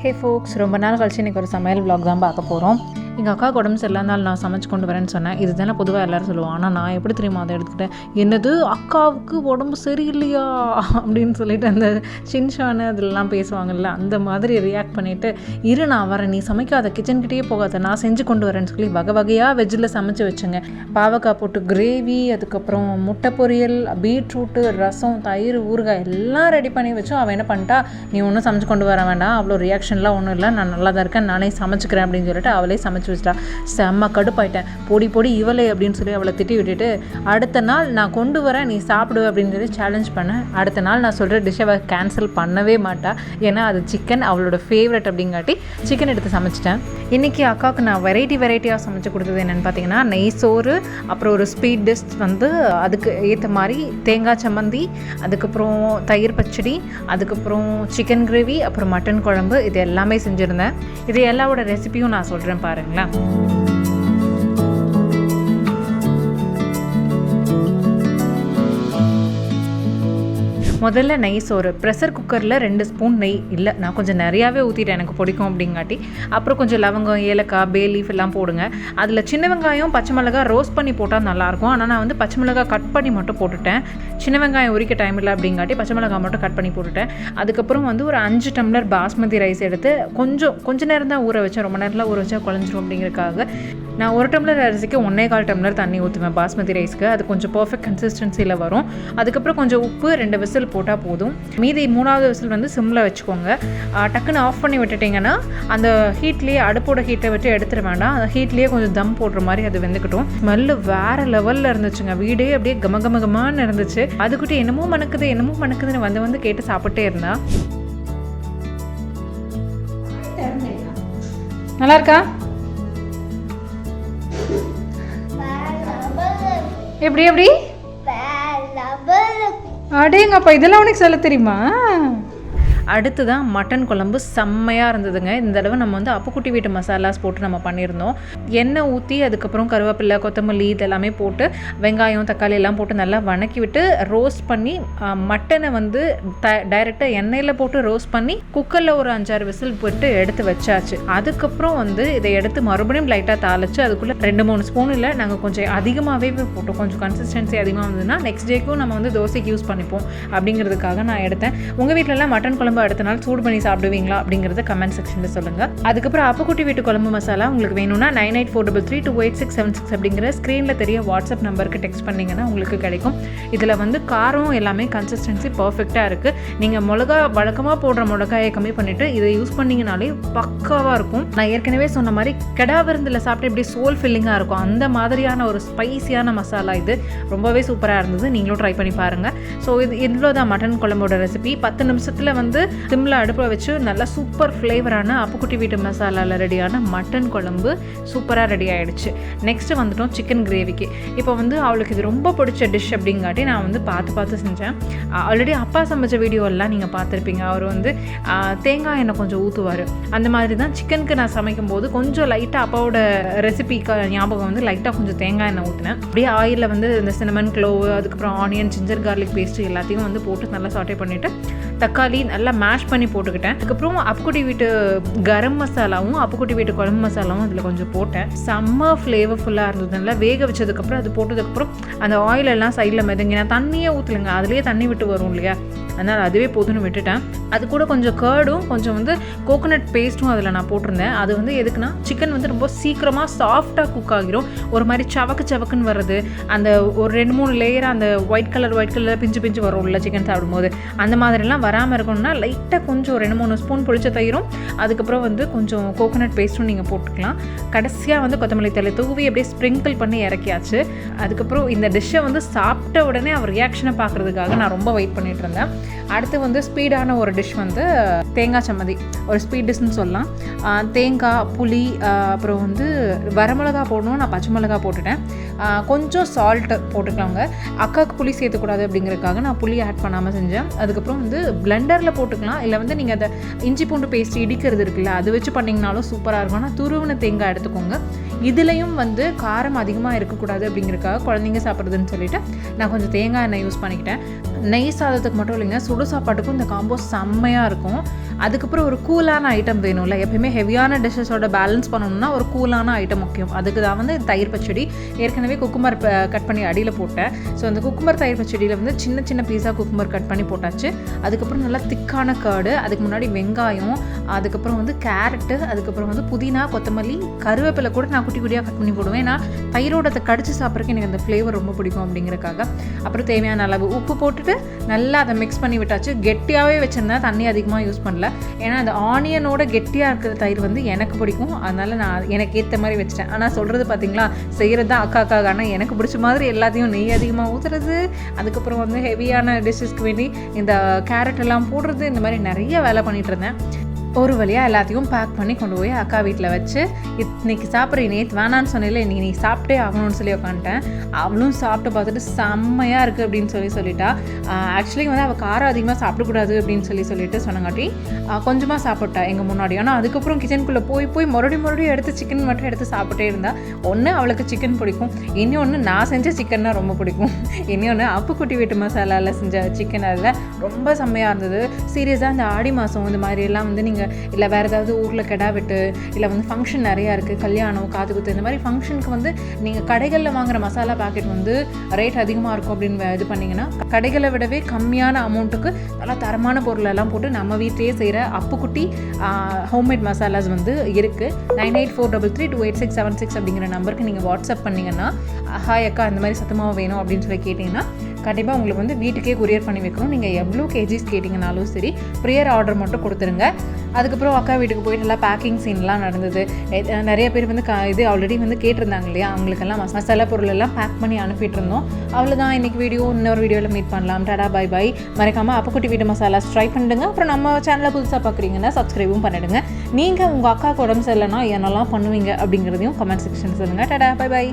ஹே ஃபோக்ஸ் ரொம்ப நாள் கழிச்சு இன்றைக்கி ஒரு சமையல் விலாக் தான் பார்க்க போகிறோம் எங்கள் அக்கா உடம்பு சரியில்லை இருந்தாலும் நான் சமைச்சு கொண்டு வரேன்னு சொன்னேன். இதுதானே பொதுவாக எல்லோரும் சொல்லுவோம் ஆனால் நான் எப்படி தெரியுமா அதை எடுத்துக்கிட்டேன்? என்னது? அக்காவுக்கு உடம்பு சரியில்லையா? அப்படின்னு சொல்லிட்டு அந்த சின்ஷானு அதெல்லாம் பேசுவாங்கல்ல அந்த மாதிரி ரியாக்ட் பண்ணிவிட்டு இரு நான் வரேன். நீ சமைக்காத கிச்சன்கிட்டயே போகாத. நான் செஞ்சு கொண்டு வரேன்னு சொல்லி வகை வகையாக வெஜ்ஜில் சமைச்சு வச்சுங்க. பாவக்காய் போட்டு கிரேவி அதுக்கப்புறம் முட்டை பொரியல் பீட்ரூட்டு ரசம் தயிர் ஊறுகாய் எல்லாம் ரெடி பண்ணி வச்சோம் அவன் என்ன பண்ணிட்டா நீ ஒன்றும் சமைச்சு கொண்டு வர வேண்டாம். அவ்வளோ ரியாக்ஷன்லாம் ஒன்றும் இல்லை. நான் நல்லா தான் இருக்கேன். நானே சமைச்சுக்கிறேன். அப்படின்னு சொல்லிட்டு அவளே சமைச்சு வச்சிட்டா செம்ம கடுப்பாயிட்டேன். பொடி பொடி இவளே அப்படின்னு சொல்லி அவளை திட்டி விட்டுட்டு அடுத்த நாள் நான் கொண்டு வரேன் நீ சாப்பிடு அப்படின்னு சொல்லி சேலஞ்ச் பண்ணேன். அடுத்த நாள் நான் சொல்கிற டிஷ்ஷை அவள் கேன்சல் பண்ணவே மாட்டா. ஏன்னா அது சிக்கன் அவளோட ஃபேவரட் அப்படிங்காட்டி சிக்கன் எடுத்து சமைச்சிட்டேன். இன்றைக்கி அக்காவுக்கு நான் வெரைட்டி வெரைட்டியாக சமைச்சு கொடுத்தது என்னென்னு பார்த்தீங்கன்னா நெய் சோறு அப்புறம் ஒரு ஸ்வீட் டிஷ் வந்து அதுக்கு ஏற்ற மாதிரி தேங்காய் சம்மந்தி அதுக்கப்புறம் தயிர் பச்சடி அதுக்கப்புறம் சிக்கன் கிரேவி அப்புறம் மட்டன் குழம்பு இது எல்லாமே செஞ்சுருந்தேன். இது எல்லாவோட ரெசிபியும் நான் சொல்கிறேன் பாருங்களேன் முதல்ல நெய் சோறு. ப்ரெஷர் குக்கரில் ரெண்டு ஸ்பூன் நெய். இல்லை நான் கொஞ்சம் நிறையாவே ஊற்றிட்டேன் எனக்கு பிடிக்கும் அப்படிங்காட்டி. அப்புறம் கொஞ்சம் லவங்கம் ஏலக்காய் பே லீஃப் எல்லாம் போடுங்க. அதில் சின்ன வெங்காயம் பச்சை மிளகாய் ரோஸ்ட் பண்ணி போட்டால் நல்லாயிருக்கும் ஆனால் நான் வந்து பச்சை மிளகாய் கட் பண்ணி மட்டும் போட்டுட்டேன். சின்ன வெங்காயம் உரிக்க டைம் இல்லை அப்படிங்காட்டி பச்சை மிளகாய் மட்டும் கட் பண்ணி போட்டுட்டேன். அதுக்கப்புறம் வந்து ஒரு அஞ்சு டம்ளர் பாஸ்மதி ரைஸ் எடுத்து கொஞ்சம் கொஞ்ச நேரம் தான் ஊற வச்சேன். ரொம்ப நேரத்தில் ஊற வச்சா குழஞ்சிரும் அப்படிங்கிறதுக்காக. நான் ஒரு டம்ளர் அரிசிக்கு ஒன்றே கால் டம்ளர் தண்ணி ஊற்றுவேன் பாஸ்மதி ரைஸ்க்கு அது கொஞ்சம் பர்ஃபெக்ட் கன்சிஸ்டன்சியில் வரும். அதுக்கப்புறம் கொஞ்சம் உப்பு ரெண்டு விசில் போட்டால் போதும். மீதி மூணாவது விசில் வந்து சிம்மில் வச்சுக்கோங்க. டக்குன்னு ஆஃப் பண்ணி விட்டுட்டிங்கன்னா அந்த ஹீட்லேயே அடுப்போட ஹீட்டை விட்டு எடுத்துட வேண்டாம். அந்த ஹீட்லேயே கொஞ்சம் தம் போடுற மாதிரி அது வெந்துக்கிட்டோம். ஸ்மெல்லு வேறு லெவலில் இருந்துச்சுங்க. வீடே அப்படியே கம கம கமான்னு இருந்துச்சு. அதுக்கிட்ட என்னமோ மணக்குது என்னமோ மணக்குதுன்னு வந்து வந்து கேட்டு சாப்பிட்டே இருந்தா. நல்லா இருக்கா எப்படி எப்படி? அடேங்கப்பா இதெல்லாம் உனக்கு சொல்ல தெரியுமா? அடுத்து தான் மட்டன் குழம்பு செம்மையாக இருந்ததுங்க. இந்த தடவை நம்ம வந்து அப்புக்குட்டி வீட்டு மசாலாஸ் போட்டு நம்ம பண்ணியிருந்தோம். எண்ணெய் ஊற்றி அதுக்கப்புறம் கருவேப்பிலை கொத்தமல்லி இதெல்லாமே போட்டு வெங்காயம் தக்காளி எல்லாம் போட்டு நல்லா வணக்கி விட்டு ரோஸ்ட் பண்ணி மட்டனை வந்து த டைரெக்டாக எண்ணெயில் போட்டு ரோஸ்ட் பண்ணி குக்கரில் ஒரு அஞ்சாறு விசில் போட்டு எடுத்து வச்சாச்சு. அதுக்கப்புறம் வந்து இதை எடுத்து மறுபடியும் லைட்டாக தாளிச்சு அதுக்குள்ளே ரெண்டு மூணு ஸ்பூன் இல்லை நாங்கள் கொஞ்சம் அதிகமாகவே போட்டோம். கொஞ்சம் கன்சிஸ்டன்சி அதிகமாக இருந்ததுன்னா நெக்ஸ்ட் டேக்கும் நம்ம வந்து தோசைக்கு யூஸ் பண்ணிப்போம். அப்படிங்கிறதுக்காக நான் எடுத்தேன். உங்கள் வீட்டிலலாம் மட்டன் குழம்பு அடுத்த நாள் சூடு பண்ணி சாப்பிடுவீங்களா அப்படிங்கிறத கமெண்ட் செக்ஷனில் சொல்லுங்கள் அதுக்கப்புறம் அப்பக்குட்டி வீட்டு குழம்பு மசாலா உங்களுக்கு வேணும்னா nine eight four double three two eight six seven six அப்படிங்கிற ஸ்க்ரீனில் தெரிய வாட்ஸ்அப் நம்பருக்கு டெக்ஸ்ட் பண்ணிங்கன்னா உங்களுக்கு கிடைக்கும். இதில் வந்து காரம் எல்லாமே கன்சிஸ்டன்சி பர்ஃபெக்டாக இருக்குது நீங்கள் மிளகா வழக்கமாக போடுற மிளகாயை கம்மி பண்ணிவிட்டு இதை யூஸ் பண்ணிங்கனாலே பக்காவாக இருக்கும். நான் ஏற்கனவே சொன்ன மாதிரி கெடா விருந்தில் சாப்பிட்டு இப்படி சோல் ஃபில்லிங்காக இருக்கும். அந்த மாதிரியான ஒரு ஸ்பைசியான மசாலா இது. ரொம்பவே சூப்பராக இருந்தது. நீங்களும் ட்ரை பண்ணி பாருங்கள் ஸோ இது இவ்வளோ தான் மட்டன் குழம்போட ரெசிபி பத்து நிமிஷத்தில் வந்து சிம்மில் அடுப்பில் வச்சு நல்லா சூப்பர் ஃப்ளேவரான அப்புக்குட்டி வீட்டு மசாலாவில் ரெடியான மட்டன் குழம்பு சூப்பராக ரெடி ஆகிடுச்சு நெக்ஸ்ட்டு வந்துட்டோம் சிக்கன் கிரேவிக்கு இப்போ வந்து அவளுக்கு இது ரொம்ப பிடிச்ச டிஷ் அப்படிங்காட்டி நான் வந்து பார்த்து பார்த்து செஞ்சேன். ஆல்ரெடி அப்பா சமைச்ச வீடியோ எல்லாம் நீங்கள் பார்த்துருப்பீங்க. அவர் வந்து தேங்காய் எண்ணெய் கொஞ்சம் ஊற்றுவார் அந்த மாதிரி தான் சிக்கனுக்கு நான் சமைக்கும் போது கொஞ்சம் லைட்டாக அப்பாவோட ரெசிபி ஞாபகம் வந்து லைட்டாக கொஞ்சம் தேங்காய் எண்ணெய் ஊற்றினேன் அப்படியே ஆயிலில் வந்து இந்த சினமன் க்ளோவு அதுக்கப்புறம் ஆனியன் ஜிஞ்சர் கார்லிக் பேஸ்ட் எல்லாத்தையும் வந்து போட்டு நல்லா சாட்டே பண்ணிவிட்டு தக்காளி நல்லா மேஷ் பண்ணி போட்டுக்கிட்டேன். அதுக்கப்புறம் அப்புக்குட்டி வீட்டு கரம் மசாலாவும் அப்புக்குட்டி வீட்டு குழம்பு மசாலாவும் அதில் கொஞ்சம் போட்டேன். செம்ம ஃப்ளேவர்ஃபுல்லாக இருந்தது. நல்லா வேக வச்சதுக்கப்புறம் அது போட்டதுக்கப்புறம் அந்த ஆயில் எல்லாம் சைடில் மிதங்கி நான் தண்ணியே ஊற்றலைங்க அதுலேயே தண்ணி விட்டு வரும் இல்லையா? அதனால் அதுவே போதும்னு விட்டுட்டேன். அது கூட கொஞ்சம் கேர்டும் கொஞ்சம் வந்து கோகோனட் பேஸ்ட்டும் அதில் நான் போட்டிருந்தேன். அது வந்து எதுக்குன்னா சிக்கன் வந்து ரொம்ப சீக்கிரமாக சாஃப்டாக குக் ஆகிரும். ஒரு மாதிரி சவக்கு சவக்குன்னு வர்றது. அந்த ஒரு ரெண்டு மூணு லேயராக அந்த ஒயிட் கலர் ஒயிட் கலர் பிஞ்சு பிஞ்சு வரும்ல சிக்கன் சாப்பிடும்போது. அந்த மாதிரிலாம் வராமல் இருக்கணும்னா லைட்டாக கொஞ்சம் ரெண்டு மூணு ஸ்பூன் புளிச்ச தயிரும் அதுக்கப்புறம் வந்து கொஞ்சம் கோகோனட் பேஸ்ட்டும் நீங்கள் போட்டுக்கலாம். கடைசியாக வந்து கொத்தமல்லி தலை தூவி அப்படியே ஸ்ப்ரிங்கிள் பண்ணி இறக்கியாச்சு. அதுக்கப்புறம் இந்த டிஷ்ஷை வந்து சாப்பிட்ட உடனே அவர் ரியாக்ஷனை பார்க்குறதுக்காக நான் ரொம்ப வெயிட் பண்ணிட்டு இருந்தேன். அடுத்து வந்து ஸ்பீடான ஒரு டிஷ் வந்து தேங்காய் சம்மதி ஒரு ஸ்பீட் டிஷ்னு சொல்லலாம். தேங்காய் புளி அப்புறம் வந்து வரமிளகா போடணும் நான் பச்சை மிளகா போட்டுட்டேன். கொஞ்சம் சால்ட்டு போட்டுக்கலாங்க. அக்காவுக்கு புளி சேர்த்துக்கூடாது அப்படிங்கிறதுக்காக நான் புளி ஆட் பண்ணாமல் செஞ்சேன். அதுக்கப்புறம் வந்து பிளெண்டரில் போட்டுக்கலாம். இல்லை வந்து நீங்கள் அதை இஞ்சி பூண்டு பேஸ்ட் இடிக்கிறது இருக்குல்ல அது வச்சு பண்ணிங்கனாலும் சூப்பராக இருக்கும். ஆனால் துருவின தேங்காய் எடுத்துக்கோங்க. இதுலேயும் வந்து காரம் அதிகமாக இருக்கக்கூடாது அப்படிங்கிறதுக்காக குழந்தைங்க சாப்பிட்றதுன்னு சொல்லிட்டு நான் கொஞ்சம் தேங்காய் எண்ணெய் யூஸ் பண்ணிக்கிட்டேன். நெய் சாதத்துக்கு மட்டும் இல்லைங்க சுடு சாப்பாட்டுக்கும் இந்த காம்போ செம்மையாக இருக்கும். அதுக்கப்புறம் ஒரு கூலான ஐட்டம் வேணும்ல எப்பயுமே ஹெவியான டிஷ்ஷஸோட பேலன்ஸ் பண்ணணும்னா ஒரு கூலான ஐட்டம் முக்கியம். அதுக்கு தான் வந்து தயிர் பச்சடி ஏற்கனவே குக்குமர் கட் பண்ணி அடியில் போட்டேன். ஸோ அந்த குக்குமர் தயிர் பச்சடியில் வந்து சின்ன சின்ன பீஸா குக்குமர் கட் பண்ணி போட்டாச்சு. அதுக்கப்புறம் நல்லா திக்கான காடு அதுக்கு முன்னாடி வெங்காயம் அதுக்கப்புறம் வந்து கேரட்டு அதுக்கப்புறம் வந்து புதினா கொத்தமல்லி கருவேப்பிலை கூட நான் குட்டி குட்டியாக கட் பண்ணி போடுவேன். ஏன்னா தயிரோடத்தை கடிச்சு சாப்பிட்றதுக்கு எனக்கு அந்த ஃப்ளேவர் ரொம்ப பிடிக்கும் அப்படிங்கிறக்காக அப்புறம் தேவையான அளவு உப்பு போட்டுட்டு நல்லா அதை மிக்ஸ் பண்ணி விட்டாச்சு. கெட்டியாகவே வச்சுருந்தேன் தண்ணி அதிகமாக யூஸ் பண்ணல. ஏன்னா அந்த ஆனியனோட கெட்டியாக இருக்கிற தயிர் வந்து எனக்கு பிடிக்கும். அதனால் நான் எனக்கு ஏற்ற மாதிரி வச்சிட்டேன். ஆனால் சொல்கிறது பார்த்தீங்களா செய்கிறது தான் அக்கா அக்கா ஆனால் எனக்கு பிடிச்ச மாதிரி எல்லாத்தையும் நெய் அதிகமாக ஊற்றுறது அதுக்கப்புறம் வந்து ஹெவியான டிஷ்ஷஸ்க்கு வேண்டி இந்த கேரட் எல்லாம் போடுறது. இந்த மாதிரி நிறைய வேலை பண்ணிகிட்டு இருந்தேன். ஒரு வழியாக எல்லாத்தையும் பேக் பண்ணி கொண்டு போய் அக்கா வீட்டில் வச்சு இன்னைக்கு சாப்பிட்ற நேற்று வேணான்னு சொன்னதில்ல இன்னைக்கு நீ சாப்பிட்டே ஆகணும்னு சொல்லி உட்காந்துட்டேன் அவளும் சாப்பிட்டு பார்த்துட்டு செம்மையாக இருக்குது அப்படின்னு சொல்லி சொல்லிட்டா. ஆக்சுவலி வந்து அவள் காரம் அதிகமாக சாப்பிடக்கூடாது அப்படின்னு சொல்லி சொல்லிட்டு சொன்னங்காட்டி கொஞ்சமாக சாப்பிட்டா எங்கள் முன்னாடி. ஆனால் அதுக்கப்புறம் கிச்சனுக்குள்ளே போய் போய் மறுபடியும் மறுபடியும் எடுத்து சிக்கன் மட்டும் எடுத்து சாப்பிட்டே இருந்தா ஒன்று அவளுக்கு சிக்கன் பிடிக்கும். இன்னொன்று நான் செஞ்ச சிக்கன்னா ரொம்ப பிடிக்கும். இன்னொன்று அப்புக்குட்டி வீட்டு மசாலாவில் செஞ்ச சிக்கன் அதில் ரொம்ப செம்மையாக இருந்தது. சீரியஸாக இந்த ஆடி மாதம் இந்த மாதிரி எல்லாம் வந்து நீங்கள் இல்லை வேறு ஏதாவது ஊரில் கெடா வெட்டு இல்லை வந்து ஃபங்க்ஷன் நிறையா இருக்குது கல்யாணம் காது குத்து இந்த மாதிரி ஃபங்க்ஷனுக்கு வந்து நீங்கள் கடைகளில் வாங்குற மசாலா பாக்கெட் வந்து ரேட் அதிகமாக இருக்கும் அப்படின்னு இது பண்ணிங்கன்னா கடைகளை விடவே கம்மியான அமௌண்ட்டுக்கு நல்லா தரமான பொருளெல்லாம் போட்டு நம்ம வீட்டிலேயே செய்கிற அப்புக்குட்டி ஹோம்மேட் மசாலாஸ் வந்து இருக்குது nine eight four double three two eight six seven six அப்படிங்கிற நம்பருக்கு நீங்கள் வாட்ஸ்அப் பண்ணிங்கன்னா ஹாய் அக்கா இந்த மாதிரி சத்தமாக வேணும் அப்படின்னு சொல்லி கேட்டிங்கன்னா கண்டிப்பாக உங்களுக்கு வந்து வீட்டுக்கே கொரியர் பண்ணி வைக்கணும். நீங்கள் எவ்வளோ கேஜிஸ் கேட்டிங்கனாலும் சரி ப்ரியர் ஆர்டர் மட்டும் கொடுத்துருங்க. அதுக்கப்புறம் அக்கா வீட்டுக்கு போயிட்டு நல்லா பேக்கிங் சீன்லாம் நடந்தது. நிறைய பேர் வந்து க இது ஆல்ரெடி வந்து கேட்டிருந்தாங்க இல்லையா? அவங்களுக்கெல்லாம் மசாலா பொருள் எல்லாம் பேக் பண்ணி அனுப்பிட்டு இருந்தோம். அவ்வளோதான் இன்றைக்கி வீடியோ இன்னொரு வீடியோவில் மீட் பண்ணலாம். டாடா பை பை மறக்காமல் அப்பக்குட்டி வீட்டு மசாலாஸ் ட்ரை பண்ணிடுங்க அப்புறம் நம்ம சேனலை புதுசாக பார்க்குறீங்கன்னா சப்ஸ்கிரைபும் பண்ணிடுங்க. நீங்கள் உங்கள் அக்காவுக்கு உடம்பு சரியில்லைனா என்னெல்லாம் பண்ணுவீங்க அப்படிங்கிறதையும் கமெண்ட் செக்ஷன் சொல்லுங்கள் டாடா பை பை